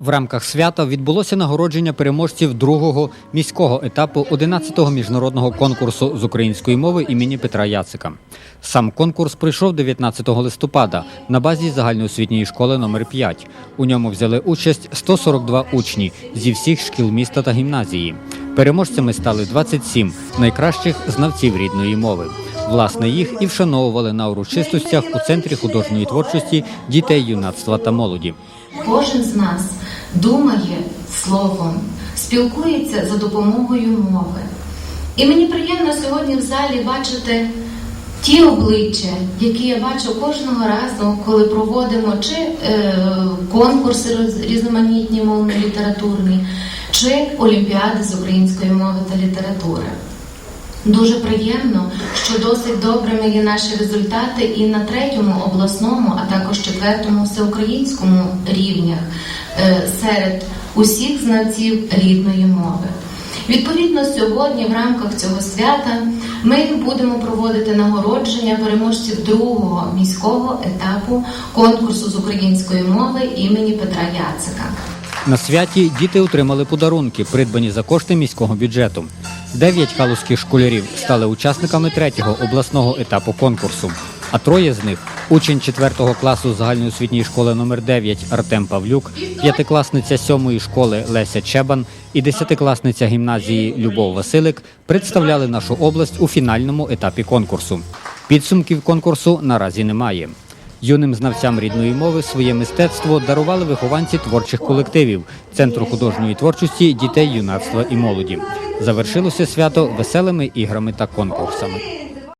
В рамках свята відбулося нагородження переможців другого міського етапу 11-го міжнародного конкурсу з української мови імені Петра Яцика. Сам конкурс пройшов 19 листопада на базі загальноосвітньої школи номер 5 У ньому взяли участь 142 учні зі всіх шкіл міста та гімназії. Переможцями стали 27 найкращих знавців рідної мови. Власне, їх і вшановували на урочистостях у центрі художньої творчості дітей, юнацтва та молоді. Кожен з нас думає словом, спілкується за допомогою мови. І мені приємно сьогодні в залі бачити ті обличчя, які я бачу кожного разу, коли проводимо чи е, конкурси різноманітні мовно-літературні, чи олімпіади з української мови та літератури. Дуже приємно, що досить добрими є наші результати і на третьому обласному, а також четвертому всеукраїнському рівнях серед усіх знавців рідної мови. Відповідно, сьогодні в рамках цього свята ми будемо проводити нагородження переможців другого міського етапу конкурсу з української мови імені Петра Яцика. На святі діти отримали подарунки, придбані за кошти міського бюджету. Дев'ять калузьких школярів стали учасниками третього обласного етапу конкурсу. А троє з них учень 4 класу загальноосвітньої школи номер 9 Артем Павлюк, п'ятикласниця сьомої школи Леся Чебан і десятикласниця гімназії Любов Василик представляли нашу область у фінальному етапі конкурсу. Підсумків конкурсу наразі немає. Юним знавцям рідної мови своє мистецтво дарували вихованці творчих колективів Центру художньої творчості дітей, юнацтва і молоді. Завершилося свято веселими іграми та конкурсами.